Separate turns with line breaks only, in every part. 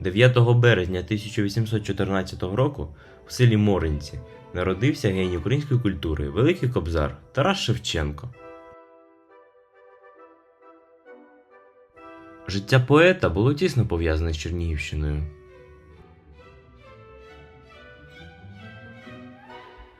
9 березня 1814 року в селі Моринці народився геній української культури, великий кобзар Тарас Шевченко. Життя поета було тісно пов'язане з Чернігівщиною.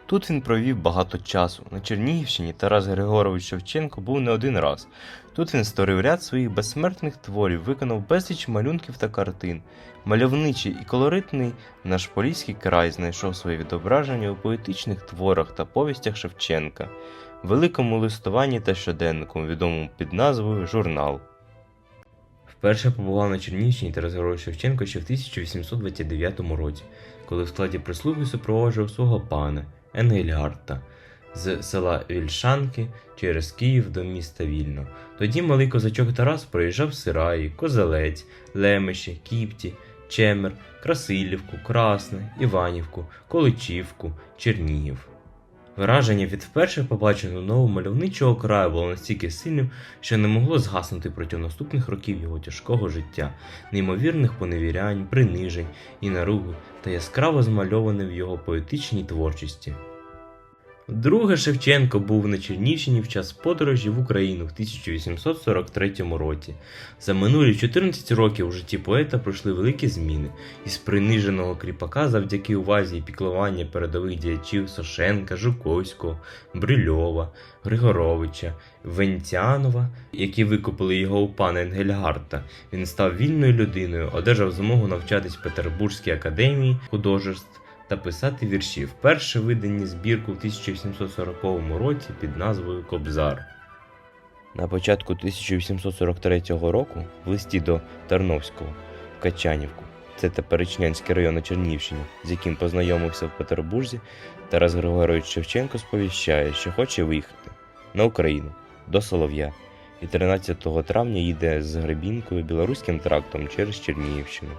Тут він провів багато часу. На Чернігівщині Тарас Григорович Шевченко був не один раз. Тут він створив ряд своїх безсмертних творів, виконав безліч малюнків та картин. Мальовничий і колоритний наш поліський край знайшов своє відображення у поетичних творах та повістях Шевченка, великому листуванні та щоденнику, відомому під назвою Журнал. Вперше побував на Чернігівщині Тарас Григорович Шевченко ще в 1829 році, коли в складі прислуги супроводжував свого пана Енгельгарта з села Вільшанки через Київ до міста Вільно. Тоді малий козачок Тарас проїжджав Сираї, Козелець, Лемеші, Кіпті, Чемер, Красилівку, Красне, Іванівку, Количівку, Чернігів. Враження від вперше побаченого нового мальовничого краю було настільки сильним, що не могло згаснути протягом наступних років його тяжкого життя, неймовірних поневірянь, принижень і наруги та яскраво змальоване в його поетичній творчості. Друге Шевченко був на Чернігівщині в час подорожі в Україну в 1843 році. За минулі 14 років у житті поета пройшли великі зміни. Із приниженого кріпака завдяки увазі і піклування передових діячів Сошенка, Жуковського, Брильова, Григоровича, Венціанова, які викупили його у пана Енгельгарта, він став вільною людиною, одержав змогу навчатись в Петербурзькій академії художеств та писати вірші, вперше видані збірку в 1740 році під назвою Кобзар. На початку 1843 року в листі до Тарновського в Качанівку, це теперечнянський район на Чернігівщині, з яким познайомився в Петербурзі, Тарас Григорович Шевченко сповіщає, що хоче виїхати на Україну до Солов'я і 13 травня їде з Гребінкою білоруським трактом через Чернігівщину.